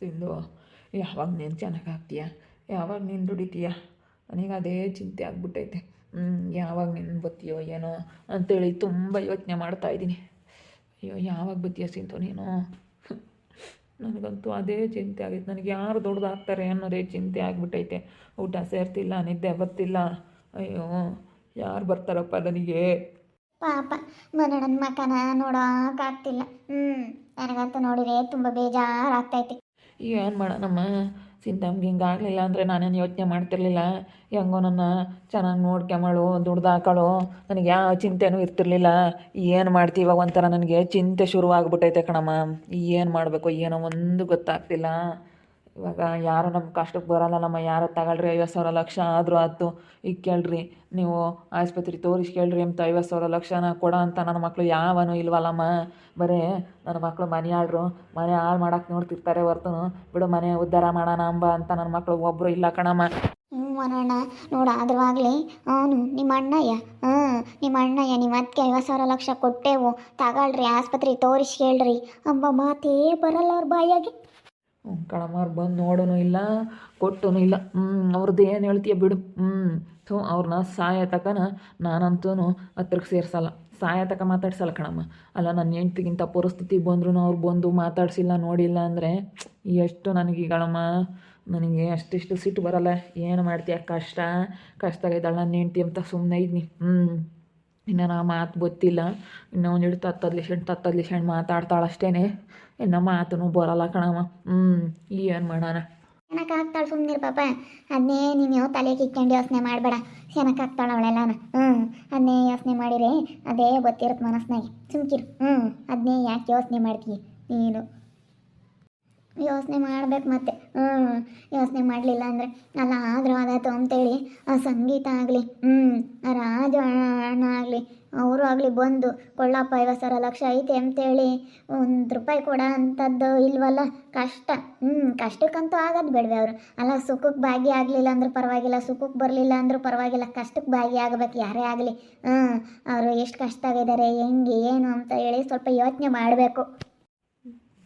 ಸಿಂಧು. ಯಾವಾಗ ನೀನು ಚೆನ್ನಾಗಿ ಆಗ್ತೀಯ ಯಾವಾಗ ನೀನು ದುಡಿತೀಯ? ನನಗೆ ಅದೇ ಚಿಂತೆ ಆಗ್ಬಿಟ್ಟೈತೆ. ಯಾವಾಗ ನೀನು ಬತ್ತೀಯೋ ಏನೋ ಅಂತೇಳಿ ತುಂಬ ಯೋಚನೆ ಮಾಡ್ತಾ ಇದ್ದೀನಿ. ಅಯ್ಯೋ, ಯಾವಾಗ ಬತ್ತೀಯ ಸಿಂಧು ನೀನು? ನನಗಂತೂ ಅದೇ ಚಿಂತೆ ಆಗೈತೆ ನನಗೆ ಯಾರು ದೊಡ್ಡದಾಗ್ತಾರೆ ಅನ್ನೋದೇ ಚಿಂತೆ ಆಗಿಬಿಟ್ಟೈತೆ. ಊಟ ಸೇರ್ತಿಲ್ಲ, ನಿದ್ದೆ ಬರ್ತಿಲ್ಲ. ಅಯ್ಯೋ, ಯಾರು ಬರ್ತಾರಪ್ಪ ನನಗೆ? ಪಾಪ ನನ್ನ ಮಕನ ನೋಡೋಕ್ಕಾಗ್ತಿಲ್ಲ ಹ್ಞೂ ನನಗಂತೂ ನೋಡಿದ್ರೆ ತುಂಬ ಬೇಜಾರಾಗ್ತೈತಿ. ಏನು ಮಾಡೋಣಮ್ಮ ಸಿಂತಮ್ಗೆ ಹಿಂಗೆ ಆಗಲಿಲ್ಲ ಅಂದರೆ ನಾನೇನು ಯೋಚನೆ ಮಾಡ್ತಿರ್ಲಿಲ್ಲ. ಹೆಂಗೋ ನನ್ನ ಚೆನ್ನಾಗಿ ನೋಡ್ಕೊಂಬಳು ದುಡ್ದು ಹಾಕಳು, ನನಗೆ ಯಾವ ಚಿಂತೆನೂ ಇರ್ತಿರ್ಲಿಲ್ಲ. ಏನು ಮಾಡ್ತೀವ ಒಂಥರ ನನಗೆ ಚಿಂತೆ ಶುರುವಾಗ್ಬಿಟ್ಟೈತೆ ಕಣಮ್ಮ. ಏನು ಮಾಡಬೇಕು ಏನೋ ಒಂದು ಗೊತ್ತಾಗ್ತಿಲ್ಲ. ಇವಾಗ ಯಾರು ನಮ್ಮ ಕಷ್ಟಕ್ಕೆ ಬರಲ್ಲಮ್ಮ ಯಾರು ತಗೊಳ್ರಿ, ಐವತ್ತು ಸಾವಿರ ಲಕ್ಷ ಆದರೂ ಆಯ್ತು. ಈಗ ಕೇಳ್ರಿ, ನೀವು ಆಸ್ಪತ್ರೆ ತೋರಿಸಿ ಕೇಳ್ರಿ ಅಂತ ಐವತ್ತು ಸಾವಿರ ಲಕ್ಷನ ಕೊಡೋ ಅಂತ ನನ್ನ ಮಕ್ಕಳು ಯಾವನು ಇಲ್ವಲ್ಲಮ್ಮ. ಬರೀ ನನ್ನ ಮಕ್ಕಳು ಮನೆ ಆಳ್ರು, ಮನೆ ಹಾಳು ಮಾಡೋಕೆ ನೋಡ್ತಿರ್ತಾರೆ ಹೊರ್ತು. ಬಿಡು ಮನೆ ಉದ್ಧಾರ ಮಾಡೋಣ ಅಂಬ ಅಂತ ನನ್ನ ಮಕ್ಕಳು ಒಬ್ಬರು ಇಲ್ಲ ಕಣಮ್ಮ. ಹ್ಞೂ ಮನೋಣ, ನೋಡು ಆದ್ರೂ ಅವನು ನಿಮ್ಮ ಅಣ್ಣಯ್ಯ. ಹ್ಞೂ, ನಿಮ್ಮ ಅಣ್ಣಯ್ಯ, ನಿಮ್ಮ ಅದಕ್ಕೆ ಐವತ್ತು ಸಾವಿರ ಲಕ್ಷ ಕೊಟ್ಟೆವು. ತಗೊಳ್ರಿ, ಆಸ್ಪತ್ರೆ ತೋರಿಸಿ ಹೇಳ್ರಿ ಅಂಬ ಮಾತೇ ಬರಲ್ಲ ಅವ್ರ ಬಾಯಾಗೆ. ಅವ್ರು ಬಂದು ನೋಡೋನು ಇಲ್ಲ, ಕೊಟ್ಟನು ಇಲ್ಲ. ಹ್ಞೂ ಅವ್ರದ್ದು ಏನು ಹೇಳ್ತೀಯ ಬಿಡು. ಹ್ಞೂ ಥೂ ಅವ್ರನ್ನ ಸಾಯ ತಕನ ನಾನಂತೂ ಹತ್ರಕ್ಕೆ ಸೇರ್ಸಲ್ಲ. ಸಾಯ ತಕ ಮಾತಾಡ್ಸಲ್ಲ ಕಣಮ್ಮ. ಅಲ್ಲ ನನ್ನ ಹೆಂಡ್ತಿಗಿಂತ ಪರಿಸ್ಥಿತಿ ಬಂದ್ರೂ ಅವ್ರು ಬಂದು ಮಾತಾಡ್ಸಿಲ್ಲ, ನೋಡಿಲ್ಲ ಅಂದರೆ ಎಷ್ಟು ನನಗೀಗಳಮ್ಮ ನನಗೆ ಅಷ್ಟಿಷ್ಟು ಸಿಟ್ಟು ಬರಲ್ಲ. ಏನು ಮಾಡ್ತೀಯ? ಕಷ್ಟ. ಕಷ್ಟ ಕಷ್ಟದಾಗಿದ್ದಾಳೆ ನನ್ನ ಹೆಂಡ್ತಿ ಅಂತ ಸುಮ್ಮನೆ ಇದ್ನಿ. ಹ್ಞೂ ಇನ್ನು ನಾ ಮಾತು ಗೊತ್ತಿಲ್ಲ. ಇನ್ನು ಒಂದು ಹಿಡಿದು ತತ್ತದ್ಲಿ ಸೆಣ್ ತತ್ತದ್ಲಿ ಸೆಣ್ ಮಾತಾಡ್ತಾಳೆ ಅಷ್ಟೇನೆ. ಇನ್ನು ಮಾತೂ ಬರಲ್ಲ ಕಣವ ಹ್ಞೂ ಏನು ಮಾಡೋಣ? ಏನಕ್ಕೆ ಹಾಕ್ತಾಳೆ ಸುಮ್ಮನಿರು ಪಾಪ. ಅದನ್ನೇ ನೀನು ಯಾವ ತಲೆ ಕಿಕ್ಕೊಂಡು ಯೋಚನೆ ಮಾಡಬೇಡ. ಏನಕ್ಕೆ ಆಗ್ತಾಳೆ ಅವಳೆಲ್ಲನ ಹ್ಞೂ ಅದನ್ನೇ ಯೋಚನೆ ಮಾಡಿರಿ ಅದೇ ಗೊತ್ತಿರುತ್ತೆ ಮನಸ್ಸಿನಾಗೆ ಸುಮ್ಕಿರು. ಹ್ಞೂ ಅದನ್ನೇ ಯಾಕೆ ಯೋಚನೆ ಮಾಡ್ತೀವಿ ನೀನು. ಯೋಚನೆ ಮಾಡ್ಬೇಕು ಮತ್ತೆ. ಹ್ಞೂ ಯೋಚನೆ ಮಾಡಲಿಲ್ಲ ಅಂದರೆ ಅಲ್ಲ ಆದರೂ ಆದಾಯ್ತು ಅಂತೇಳಿ, ಆ ಸಂಗೀತ ಆಗಲಿ ಹ್ಞೂ ಆ ರಾಜ ಅಣ್ಣ ಆಗಲಿ, ಅವರು ಆಗಲಿ ಬಂದು, ಕೊಳ್ಳಪ್ಪ ಐವತ್ತು ಸಾವಿರ ಲಕ್ಷ ಐತೆ ಅಂತೇಳಿ, ಒಂದು ರೂಪಾಯಿ ಕೊಡ ಅಂಥದ್ದು ಇಲ್ವಲ್ಲ, ಕಷ್ಟ. ಹ್ಞೂ ಕಷ್ಟಕ್ಕಂತೂ ಆಗೋದು ಬೇಡವೆ ಅವರು. ಅಲ್ಲ ಸುಖಕ್ಕೆ ಭಾಗಿಯಾಗಲಿಲ್ಲ ಅಂದ್ರೆ ಪರವಾಗಿಲ್ಲ ಸುಖಕ್ಕೆ ಬರಲಿಲ್ಲ ಅಂದರೂ ಪರವಾಗಿಲ್ಲ ಕಷ್ಟಕ್ಕೆ ಭಾಗಿಯಾಗಬೇಕು ಯಾರೇ ಆಗಲಿ. ಹ್ಞೂ ಅವರು ಎಷ್ಟು ಕಷ್ಟವಾಗಿದ್ದಾರೆ ಹೆಂಗೆ, ಏನು ಅಂತ ಹೇಳಿ ಸ್ವಲ್ಪ ಯೋಚನೆ ಮಾಡಬೇಕು.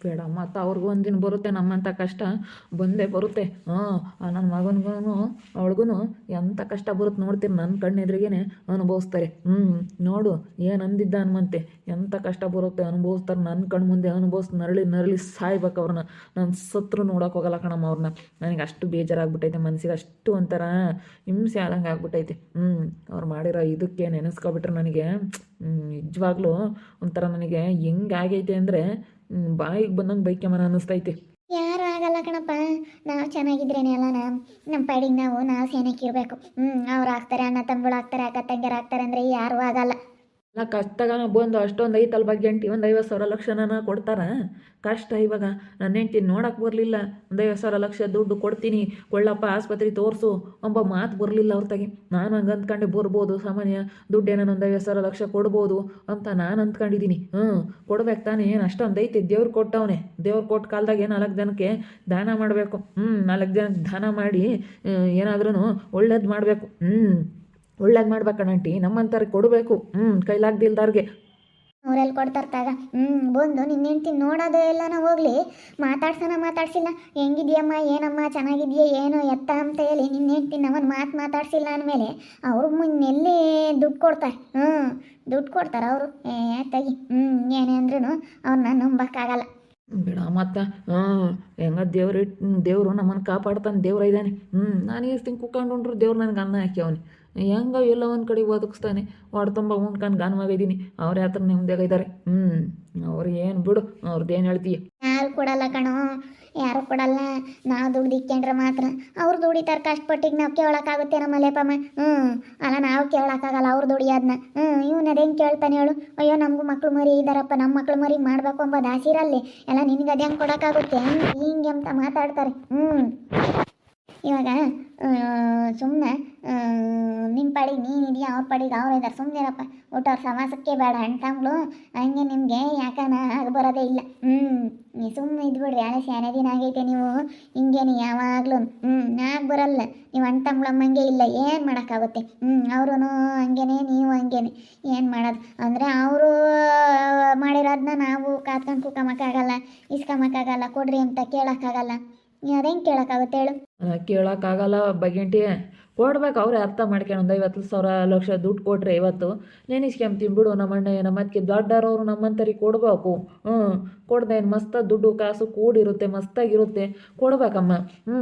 ಬೇಡ, ಮತ್ತು ಅವ್ರಿಗೂ ಒಂದಿನ ಬರುತ್ತೆ ನಮ್ಮಂಥ ಕಷ್ಟ ಬಂದೇ ಬರುತ್ತೆ. ಹಾಂ ನನ್ನ ಮಗನಿಗೂ ಅವಳಿಗೂ ಎಂಥ ಕಷ್ಟ ಬರುತ್ತೆ ನೋಡ್ತೀರಿ ನನ್ನ ಕಣ್ಣೆದ್ರಿಗೇನೆ ಅನುಭವಿಸ್ತಾರೆ. ಹ್ಞೂ ನೋಡು ಏನು ಅಂದಿದ್ದ ಹನುಮಂತೆ ಎಂಥ ಕಷ್ಟ ಬರುತ್ತೆ ಅನುಭವಿಸ್ತಾರೆ ನನ್ನ ಕಣ್ಣು ಮುಂದೆ ಅನುಭವಿಸ್ ನರಳಿ ನರಳಿ ಸಾಯ್ಬೇಕು ಅವ್ರನ್ನ ನಾನು ಸತ್ರು ನೋಡೋಕೆ ಹೋಗಲ್ಲ ಕಣಮ್ಮ ಅವ್ರನ್ನ ನನಗೆ ಅಷ್ಟು ಬೇಜಾರಾಗ್ಬಿಟ್ಟೈತೆ ಮನಸ್ಸಿಗೆ ಅಷ್ಟು ಒಂಥರ ಹಿಂಸೆ ಆದಂಗೆ ಆಗ್ಬಿಟ್ಟೈತೆ. ಹ್ಞೂ ಅವ್ರು ಮಾಡಿರೋ ಇದಕ್ಕೆ ನೆನೆಸ್ಕೊಬಿಟ್ರೆ ನನಗೆ ನಿಜವಾಗ್ಲೂ ಒಂಥರ ನನಗೆ ಹೆಂಗೆ ಆಗೈತೆ ಅಂದರೆ ಬಾಯಿಗೆ ಬಂದಂಗೆ ಬೈಕ್ಯಮನ ಅನ್ನಿಸ್ತೈತೆ. ಯಾರು ಆಗಲ್ಲ ಕಣಪ್ಪ. ನಾವು ಚೆನ್ನಾಗಿದ್ರೇನೆ ಅಲ್ಲ ನಾ ನಮ್ಮ ಪಾಡಿಗೆ ನಾವು ನಾವು ಸೇನೆಕ್ಕಿರಬೇಕು ಇರಬೇಕು. ಹ್ಞೂ ಅವ್ರು ಆಗ್ತಾರೆ, ಅಣ್ಣ ತಂಬಳು ಆಗ್ತಾರೆ, ಅಕ್ಕ, ತಂಗಿಯರು ಆಗ್ತಾರೆ ಅಂದರೆ ಯಾರು ಆಗಲ್ಲ. ಅಲ್ಲ ಕಷ್ಟಗಾನ ಬಂದು ಅಷ್ಟೊಂದು ಐತಲ್ಲ ಬಗ್ಗೆ ಎಂಟಿ ಒಂದು ಐವತ್ತು ಸಾವಿರ ಲಕ್ಷನ ಕೊಡ್ತಾರ. ಕಷ್ಟ ಇವಾಗ. ನನ್ನ ಹೆಂಡ್ತಿ ನೋಡಕ್ಕೆ ಬರಲಿಲ್ಲ. ಒಂದು ಐವತ್ತು ಸಾವಿರ ಲಕ್ಷ ದುಡ್ಡು ಕೊಡ್ತೀನಿ. ಕೊಳ್ಳಪ್ಪ ಆಸ್ಪತ್ರೆ ತೋರಿಸು ಎಂಬ ಮಾತು ಬರಲಿಲ್ಲ ಅವ್ರ ತಾಗಿ ನಾನು ಹಂಗೆ ಅಂದ್ಕೊಂಡೆ ಬರ್ಬೋದು ಸಾಮಾನ್ಯ. ದುಡ್ಡು ಏನೋ ಒಂದು ಐವತ್ತು ಸಾವಿರ ಲಕ್ಷ ಕೊಡ್ಬೋದು ಅಂತ ನಾನು ಅಂದ್ಕೊಂಡಿದ್ದೀನಿ ಹ್ಞೂ, ಕೊಡ್ಬೇಕು ತಾನೇ. ಏನು ಅಷ್ಟೊಂದು ಐತಿ. ದೇವ್ರು ಕೊಟ್ಟವನೆ. ದೇವ್ರು ಕೊಟ್ಟ ಕಾಲದಾಗ ನಾಲ್ಕು ಜನಕ್ಕೆ ದಾನ ಮಾಡಬೇಕು. ಹ್ಞೂ, ನಾಲ್ಕು ಜನಕ್ಕೆ ದಾನ ಮಾಡಿ ಏನಾದ್ರೂ ಒಳ್ಳೇದು ಮಾಡಬೇಕು. ಹ್ಞೂ. ಒಳ್ಳೇದು ಮಾಡ್ಬೇಕಣ್ಣಂಟಿ ನಮ್ಮಂತಾರ ಕೊಡಬೇಕು. ಹ್ಞೂ ಕೈಲಾಗ್ದಿಲ್ದಾರ್ಗೆ ಅವರೆಲ್ಲಿ ಕೊಡ್ತಾರ್ತಾಗ? ಹ್ಞೂ ಬಂದು ನಿನ್ನ ಹೆಂಡ್ತಿ ನೋಡೋದೇ ಎಲ್ಲನ ಹೋಗ್ಲಿ. ಮಾತಾಡ್ಸೋಣ ಮಾತಾಡ್ಸಿಲ್ಲ. ಹೆಂಗಿದ್ಯಮ್ಮ ಏನಮ್ಮ ಚೆನ್ನಾಗಿದ್ಯಾ ಏನು ಎತ್ತ ಅಂತ ಹೇಳಿ ನಿನ್ನ ಹೆಂಡ್ತಿ ನಮ್ಮನ್ನು ಮಾತು ಮಾತಾಡ್ಸಿಲ್ಲ ಅಂದಮೇಲೆ ಅವರು ಮುನ್ನೆಲ್ಲಿ ದುಡ್ಡು ಕೊಡ್ತಾರೆ. ಹ್ಞೂ ದುಡ್ಡು ಕೊಡ್ತಾರೆ ಅವರು. ಏ ತಗಿ ಹ್ಞೂ ಏನೇ ಅಂದ್ರೂ ಅವ್ರನ್ನ ನಂಬಕ್ಕಾಗಲ್ಲ. ಬಿಡ ಮತ್ತು ಹ್ಞೂ ಹೆಂಗ ದೇವ್ರು ದೇವರು ನಮ್ಮನ್ನು ಕಾಪಾಡ್ತಾನೆ ದೇವ್ರ ಇದ್ದಾನೆ ಹ್ಞೂ ನಾನು ಕುತ್ಕೊಂಡು ಉಂಡ್ರು ದೇವ್ರು ನನಗೆ ಅನ್ನ ಹಾಕ್ಯವನಿ. ಹೆಂಗ ಎಲ್ಲ ಒಂದು ಕಡೆ ಒದಗಿಸ್ತಾನೆ ಹೊಡೆ ತುಂಬ ಉಂಡ್ಕೊಂಡು ಗಾನವಾಗಿದ್ದೀನಿ ಅವ್ರು ಯಾತ್ರ ನೆಮ್ಮದಿಯಾಗ ಇದ್ದಾರೆ ಹ್ಞೂ ಅವ್ರು ಏನು ಬಿಡು ಅವ್ರದ್ದು ಏನು ಹೇಳ್ತೀಯ? ಯಾರು ಕೊಡಲ್ಲ ಕಣೋ, ಯಾರು ಕೊಡಲ್ಲ. ನಾವು ದುಡ್ಡು ಇಕ್ಕೊಂಡ್ರೆ ಮಾತ್ರ. ಅವ್ರು ದುಡಿತಾರೆ ಕಷ್ಟಪಟ್ಟಿಗೆ ನಾವು ಕೇಳೋಕ್ಕಾಗುತ್ತೆ ನಮ್ಮ ಲೇಪಮ್ಮ ಹ್ಞೂ ಅಲ್ಲ ನಾವು ಕೇಳೋಕ್ಕಾಗಲ್ಲ ಅವ್ರು ದುಡಿಯೋದನ್ನ ಹ್ಞೂ ಇವ್ನು ಅದೇನು ಕೇಳ್ತಾನೆ ಹೇಳು. ಅಯ್ಯೋ, ನಮಗೂ ಮಕ್ಳು ಮರಿ ಇದ್ದಾರಪ್ಪ ನಮ್ಮ ಮಕ್ಳು ಮರಿ ಮಾಡ್ಬೇಕು ಅಂಬೋದು ಆಸಿರಲ್ಲಿ ಎಲ್ಲ ನಿನಗೆ ಅದೇ ಹೆಂಗೆ ಕೊಡೋಕ್ಕಾಗುತ್ತೆ? ಹಿಂಗೆ ಅಂತ ಮಾತಾಡ್ತಾರೆ. ಹ್ಞೂ ಇವಾಗ ಸುಮ್ಮನೆ ನಿಮ್ಮ ಪಾಡಿಗೆ ನೀನು ಇದೆಯಾ, ಅವ್ರ ಪಾಡಿಗೆ ಅವ್ರು ಇದ್ದಾರೆ ಸುಮ್ಮನಿರಪ್ಪ ಒಟ್ಟು ಅವ್ರ ಸಮಾಸಕ್ಕೆ ಬೇಡ ಹೆಣ್ತಂಗಳು ಹಂಗೆ ನಿಮಗೆ ಯಾಕನ ಆಗ ಬರೋದೇ ಇಲ್ಲ. ಹ್ಞೂ ನೀ ಸುಮ್ಮನೆ ಇದ್ಬಿಡ್ರಿ ಅಲ್ಲ ಶಾನೆ ದಿನ ಆಗೈತೆ ನೀವು. ಹಿಂಗೇನೆ ಯಾವಾಗಲೂ ಹ್ಞೂ ನಾಗ ಬರಲ್ಲ. ನೀವು ಅಣ್ಣ ಅಮ್ಮಂಗೆ ಇಲ್ಲ, ಏನು ಮಾಡೋಕ್ಕಾಗುತ್ತೆ? ಹ್ಞೂ ಅವರು ಹಂಗೇನೆ, ನೀವು ಹಂಗೇನೆ. ಏನು ಮಾಡೋದು? ಅಂದರೆ ಅವರು ಮಾಡಿರೋದನ್ನ ನಾವು ಕಾತ್ಕೊಂಡು ಕೂಕಮಕ್ಕಾಗಲ್ಲ ಇಸ್ಕೊಂಬಕ್ಕಾಗಲ್ಲ ಕೊಡ್ರಿ ಅಂತ ಕೇಳೋಕ್ಕಾಗಲ್ಲ. ಅದೇನು ಕೇಳೋಕ್ಕಾಗುತ್ತೆ ಹೇಳು? ಕೇಳೋಕ್ಕಾಗಲ್ಲ ಬಗೆಂಟಿ. ಕೊಡ್ಬೇಕು ಅವರೇ ಅರ್ಥ ಮಾಡ್ಕೊಂಡು ಒಂದು ಐವತ್ತು ಸಾವಿರ ಲಕ್ಷ ದುಡ್ಡು ಕೊಟ್ರೆ ಇವತ್ತು. ನೆನೆಸ್ಕೊಂಬ ಬಿಡು ನಮ್ಮ ಅಣ್ಣ ನಮ್ಮ ಅದಕ್ಕೆ ದೊಡ್ಡರವರು ನಮ್ಮಂತರಿಗೆ ಕೊಡಬೇಕು. ಹ್ಞೂ ಕೊಡ್ದೆ ಏನು ಮಸ್ತ ದುಡ್ಡು, ಕಾಸು ಕೂಡಿರುತ್ತೆ, ಮಸ್ತಾಗಿರುತ್ತೆ. ಕೊಡ್ಬೇಕಮ್ಮ. ಹ್ಞೂ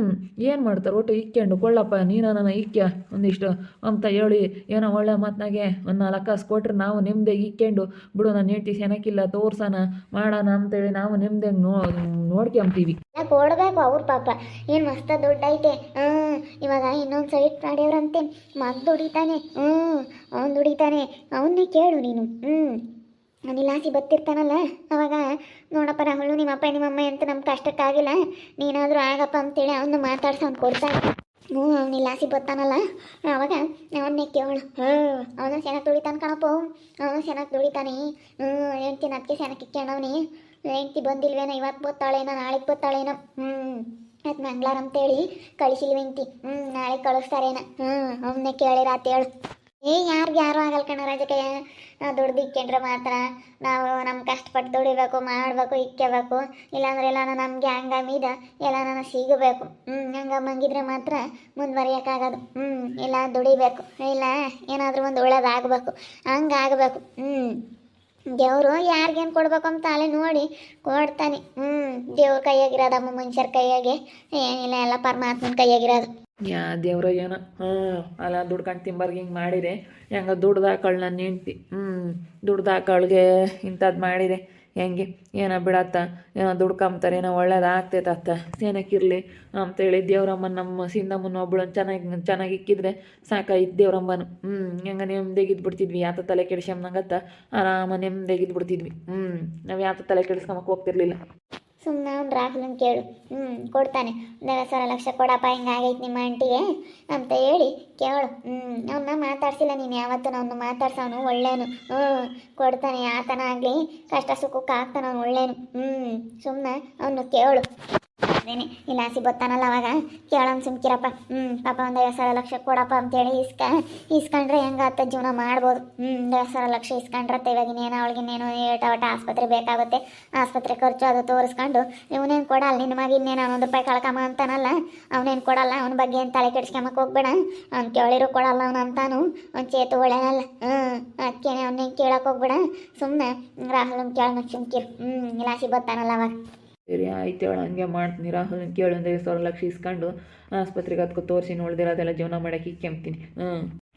ಏನು ಮಾಡ್ತಾರೆ? ಒಟ್ಟು ಇಕ್ಕೊಂಡು ಕೊಳ್ಳಪ್ಪ, ನೀನು ನನ್ನ ಇಕ್ಕ್ಯ ಒಂದಿಷ್ಟು ಅಂತ ಹೇಳಿ ಏನೋ ಒಳ್ಳೆ ಮಾತನಾಗೆ ಒಂದು ನಾಲ್ಕು ಕಾಸು ಕೊಟ್ರೆ ನಾವು ನಿಮ್ಮದೇ ಇಕ್ಕೊಂಡು. ಬಿಡು, ನಾನು ಹೆಂಡತಿ ಸೆನಕ್ಕಿಲ್ಲ ತೋರ್ಸೋಣ, ಮಾಡೋಣ ಅಂತೇಳಿ ನಾವು ನಿಮ್ದೆ ನೋ, ನೋಡ್ಕೊಂತೀವಿ. ಕೊಡ್ಬೇಕು ಅವ್ರ ಪಾಪ. ಏನು ಮಸ್ತ ದುಡ್ಡು ಐತೆ. ಹ್ಞೂ ಇವಾಗ ಇನ್ನೊಂದು ಸೈಟ್ ಮಾಡ್ಯವ್ರಂತೆ ಮಗ ದುಡಿತಾನೆ ಹ್ಞೂ ಅವ್ನು ದುಡಿತಾನೆ. ಅವನ್ನೇ ಕೇಳು ನೀನು. ಹ್ಞೂ ಅನಿಲಾಸಿ ಬತ್ತಿರ್ತಾನಲ್ಲ ಅವಾಗ ನೋಡಪ್ಪ ರಾಹುಲು ನಿಮ್ಮಪ್ಪ ನಿಮ್ಮಮ್ಮ ಅಂತ ನಮ್ಮ ಕಷ್ಟಕ್ಕಾಗಿಲ್ಲ. ನೀನಾದರೂ ಆಗಪ್ಪ ಅಂತೇಳಿ ಅವನು ಮಾತಾಡ್ಸಿ, ಅವ್ನು ಕೊಡ್ತಾನೆ. ಹ್ಞೂ ಅವ್ನು ಇಲಾಸಿ ಬತ್ತಾನಲ್ಲ ಅವಾಗ ಅವನ್ನೇ ಕೇಳು. ಹ್ಞೂ ಅವನು ಚೆನ್ನಾಗಿ ದುಡಿತಾನೆ ಕಣಪ್ಪ. ಅವನು ಚೆನ್ನಾಗಿ ದುಡಿತಾನೆ. ಹ್ಞೂ ಹೇಳ್ತೀನಿ ಅದಕ್ಕೆ ಚೆನ್ನಾಗಿ ಇಕ್ಕೊಂಡವನಿ ಹೆಂಡ್ತಿ ಬಂದಿಲ್ವೇನೋ ಇವತ್ತು ಬತ್ತಾಳೇನೋ, ನಾಳೆಗೆ ಬತ್ತಾಳೇನೋ. ಹ್ಞೂ ಅದು ಮಂಗ್ಳಾರ ಅಂತೇಳಿ ಕಳಿಸಿಲ್ವ ಹೆಂಡ್ತಿ. ಹ್ಞೂ ನಾಳೆ ಕಳಿಸ್ತಾರೇನ. ಹ್ಞೂ ಕೇಳಿ ಕೇಳಿರಾತ ಹೇಳು. ಏ ಯಾರಿಗೆ ಯಾರು ಆಗಲ್ಲ ಕಣ ರಾಜಕೀಯ. ನಾವು ದುಡ್ದು ಇಕ್ಕೊಂಡ್ರೆ ಮಾತ್ರ ನಾವು ನಮ್ಮ ಕಷ್ಟಪಟ್ಟು ದುಡಿಬೇಕು, ಮಾಡಬೇಕು, ಇಕ್ಕಬೇಕು. ಇಲ್ಲಾಂದ್ರೆ ಎಲ್ಲಾನ ನಮಗೆ ಹಂಗ ಮೀದ ಎಲ್ಲಾನ ಸಿಗಬೇಕು. ಹ್ಞೂ ಹಂಗ ಮಂಗಿದ್ರೆ ಮಾತ್ರ ಮುಂದುವರಿಯೋಕ್ಕಾಗೋದು. ಹ್ಞೂ ಇಲ್ಲ ದುಡಿಬೇಕು. ಇಲ್ಲ ಏನಾದರೂ ಒಂದು ಒಳ್ಳೇದಾಗಬೇಕು ಹಂಗಾಗಬೇಕು ಹ್ಞೂ ದೇವರು ಯಾರಿಗೇನು ಕೊಡ್ಬೇಕು ಅಂತ ಅಲ್ಲೇ ನೋಡಿ ಕೊಡ್ತಾನೆ. ಹ್ಞೂ ದೇವ್ರ ಕೈಯಾಗಿರೋದಮ್ಮ ಮನುಷ್ಯರ ಕೈಯಾಗೆ. ಏನಿಲ್ಲ, ಎಲ್ಲ ಪರಮಾತ್ಮನ ಕೈಯಾಗಿರೋದು. ಯಾ ದೇವ್ರ ಏನೋ ಹ್ಞೂ ಅಲ್ಲ ದುಡ್ಕೊಂಡು ತಿಂಬರ್ಗೆ ಹಿಂಗೆ ಮಾಡಿದೆ. ಹೆಂಗ ದುಡ್ದಾಕಳು ನನ್ನ ಹೆಂಡ್ತಿ. ಹ್ಞೂ ದುಡ್ದಾಕಳಿಗೆ ಇಂಥದ್ದು ಮಾಡಿದೆ. ಹೆಂಗೆ? ಏನೋ ಬಿಡತ್ತ? ಏನೋ ದುಡ್ಕೊಂಬ್ತಾರೆ? ಏನೋ ಒಳ್ಳೇದು ಆಗ್ತೈತೆ ಅತ್ತ? ಏನಕ್ಕಿರಲಿ? ಅಂತೇಳಿ ದೇವ್ರಮ್ಮ ನಮ್ಮ ಸಿಂದಮ್ಮನ ಒಬ್ಬಳು ಚೆನ್ನಾಗಿ ಚೆನ್ನಾಗಿ ಇಕ್ಕಿದ್ರೆ ಸಾಕಾಯ್ತು ದೇವ್ರಮ್ಮನು. ಹ್ಞೂ ಹೆಂಗೆ ನೆಮ್ಮದಿಗೆ ಇದ್ಬಿಡ್ತಿದ್ವಿ ಯಾತ ತಲೆ ಕೆಡಿಸ್ಕೊಂಬಂಗತ್ತ ಆರಾಮ ನೆಮ್ಮದಿಗೆ ಇದ್ಬಿಡ್ತಿದ್ವಿ ಹ್ಞೂ ನಾವು ಯಾತ ತಲೆ ಕೆಡಿಸ್ಕೊಂಬಕ್ಕೆ ಹೋಗ್ತಿರ್ಲಿಲ್ಲ. ಸುಮ್ಮನೆ ಅವ್ನು ರಾಹುಲನ್ ಕೇಳು. ಹ್ಞೂ ಕೊಡ್ತಾನೆ. ಒಂದು ಸಾವಿರ ಲಕ್ಷ ಕೊಡಪ್ಪ ಹಿಂಗಾಗೈತೆ ನಿಮ್ಮ ಆಂಟಿಗೆ, ಅಂತ ಹೇಳಿ ಕೇಳು. ಹ್ಞೂ ಅವನ್ನ ಮಾತಾಡ್ಸಿಲ್ಲ ನೀನು, ಯಾವತ್ತೂ ಅವನು ಮಾತಾಡ್ಸವನು ಒಳ್ಳೇನು. ಹ್ಞೂ ಕೊಡ್ತಾನೆ, ಆತನ ಆಗಲಿ. ಕಷ್ಟ ಸುಖಕ್ಕೆ ಆಗ್ತಾನೆ ಒಳ್ಳೇನು. ಹ್ಞೂ ಸುಮ್ಮನೆ ಅವನು ಕೇಳು. ಅದೇನೆ ಇಲ್ಲ ಬತ್ತಾನಲ್ಲ ಅವಾಗ. ಕೇಳೋಣ ಸುಮ್ಕಿರಪ್ಪ. ಹ್ಞೂ ಪಾಪ ಒಂದು ಐವತ್ತು ಸಾವಿರ ಲಕ್ಷ ಕೊಡಪ್ಪ ಅಂತೇಳಿ ಇಸ್ಕ, ಇಸ್ಕೊಂಡ್ರೆ ಹೆಂಗಾತ ಜೀವನ ಮಾಡ್ಬೋದು. ಹ್ಞೂ ಐವತ್ತು ಸಾವಿರ ಲಕ್ಷ ಇಸ್ಕೊಂಡ್ರತ್ತೆ ಅವಳಿಗಿನ್ನೇನು ಏಟ ಒಟ ಆಸ್ಪತ್ರೆ ಬೇಕಾಗುತ್ತೆ. ಆಸ್ಪತ್ರೆ ಖರ್ಚು ಅದು ತೋರಿಸ್ಕೊಂಡು ಇವನೇನು ಕೊಡಲ್ಲ. ನಿನ್ನ ಮಗ ಇನ್ನೇನು ಅವನೊಂದು ರೂಪಾಯಿ ಕಳ್ಕಮ್ಮ ಅಂತಾನಲ್ಲ. ಅವನೇನು ಕೊಡಲ್ಲ. ಅವನ ಬಗ್ಗೆ ಏನು ತಲೆ ಕೆಡ್ಸ್ಕೊಂಬಕ್ಕೆ ಹೋಗ್ಬೇಡ. ಅವ್ನು ಕೇಳಿರೋ ಕೊಡಲ್ಲ ಅವನು ಅಂತಾನು. ಅವ್ನು ಚೇತು ಒಳ್ಳೆನಲ್ಲ. ಹ್ಞೂ ಅದಕ್ಕೇನೆ ಅವನೇನು ಕೇಳಕ್ಕೆ ಹೋಗ್ಬೇಡ. ಸುಮ್ಮನೆ ರಾಹುಲ್ ಕೇಳೋಣ ಸುಮ್ಕಿರು. ಹ್ಞೂ ಇಲಾಸಿ ಬರ್ತಾನಲ್ಲ ಅವಾಗ. ಸರಿ ಆಯ್ತು ಹೇಳು, ಹಂಗೆ ಮಾಡ್ತೀನಿ ರಾಹುಲ್ ಕೇಳು, ಒಂದು ಐದು ಲಕ್ಷ ಇಸ್ಕೊಂಡು ಆಸ್ಪತ್ರೆಗೆ ಅದಕ್ಕೆ ತೋರಿಸಿ ನೋಡ್ದಿರೋದೆಲ್ಲ ಜೀವನ ಮಾಡೋಕೆ ಕೆಮ್ತೀನಿ. ಹ್ಞೂ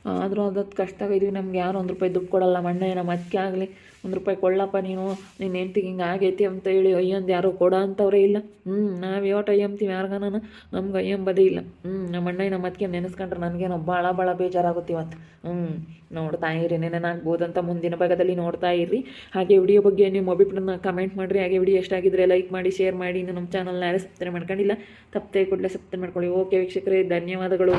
ಆದರೂ ಅದಕ್ಕೆ ಕಷ್ಟಾಗಿದ್ವಿ ನಮ್ಗೆ ಯಾರು ಒಂದು ರೂಪಾಯಿ ದುಡ್ಡು ಕೊಡಲ್ಲ. ಮಣ್ಣೆ ನಮ್ಮ ಅತ್ತಿಗೆ ಆಗಲಿ. ಒಂದು ರೂಪಾಯಿ ಕೊಳ್ಳಪ್ಪ ನೀನು. ನಿನ್ನ ಹೆಂಡ್ತಿಗೆ ಹಿಂಗೆ ಆಗೈತಿ ಅಂತ ಹೇಳಿ ಅಯ್ಯಂದು ಯಾರು ಕೊಡ ಅಂತವ್ರೇ ಇಲ್ಲ. ಹ್ಞೂ ನಾವು ಯಾವತ್ತು ಅಯ್ಯಂತೀವಿ ಯಾರಿಗಾನ ನಮ್ಗೆ ಅಯ್ಯಂಬದೇ ಇಲ್ಲ. ಹ್ಞೂ ನಮ್ಮ ಅಣ್ಣ ನಮ್ಮ ಅದಕ್ಕೆ ನೆನೆಸ್ಕೊಂಡ್ರೆ ನನಗೇನೋ ಭಾಳ ಭಾಳ ಇವತ್ತು. ಹ್ಞೂ ನೋಡ್ತಾ ಇರಿ. ನೆನೆನಾಗ್ಬೋದಂತ ಮುಂದಿನ ಭಾಗದಲ್ಲಿ ನೋಡ್ತಾ ಇರ್ರಿ ಹಾಗೆ ವಿಡಿಯೋ ಬಗ್ಗೆ ನಿಮ್ಮ ಅಭಿಪ್ರಾಯನ ಕಮೆಂಟ್ ಮಾಡಿರಿ. ಹಾಗೆ ವಿಡಿಯೋ ಎಷ್ಟಾಗಿದ್ರೆ ಲೈಕ್ ಮಾಡಿ ಶೇರ್ ಮಾಡಿ. ಇನ್ನು ನಮ್ಮ ಚಾನಲ್ನ ಯಾರೇ ಸಬ್ಸ್ಕ್ರೈಬ್ ಮಾಡ್ಕೊಂಡಿಲ್ಲ, ತಪ್ಪದೆ ಕೂಡಲೇ ಸಬ್ಸ್ಕ್ರೈಬ್ ಮಾಡ್ಕೊಳ್ಳಿ. ಓಕೆ ವೀಕ್ಷಕರೇ, ಧನ್ಯವಾದಗಳು.